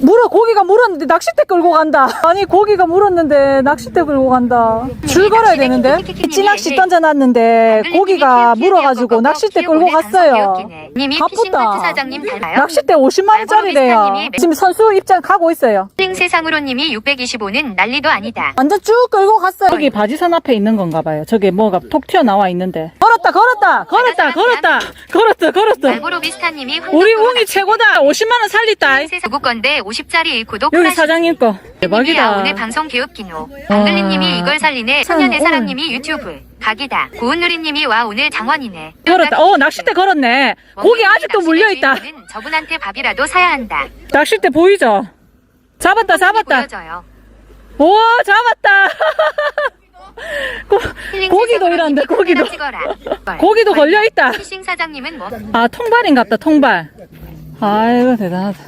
물어 고기가 물었는데 낚싯대 끌고 간다. 아니 고기가 물었는데 낚싯대 끌고 간다. 줄 걸어야 되는데 찌낚시 던져놨는데 고기가 물어가지고 낚싯대 끌고 갔어요. 님이 바쁘다. 낚싯대 50만 원짜리래요. 지금 선수 입장 가고 있어요. 생 세상으로님이 625는 난리도 아니다. 완전 쭉 끌고 갔어요. 여기 바지선 앞에 있는 건가 봐요. 저게 뭐가 톡 튀어나와 있는데. 걸었다 걸었다 걸었다 걸었다 걸었다 걸었다. 말보로 비스타님이 우리 웅이 최고다. 50만 원 살리다. 세상 건데 50짜리 구독 여기 사장님 거. 대박이다. 아, 오늘 방송 개웃기노. 안글리님이 이걸 살리네. 천년의. 사랑님이 유튜브. 각이다. 고은누리님이 와 오늘 장원이네. 걸었다. 어 낚싯대 걸었네. 고기 아직도 물려 있다. 주인공은 저분한테 밥이라도 사야 한다. 낚싯대 보이죠? 잡았다 잡았다. 보여줘요. 오 잡았다. 고, 고기도 이란데 고기도. 고기도 걸려 있다. 피싱 사장님은 뭐? 아 통발인갑다 통발. 아이고 대단하다.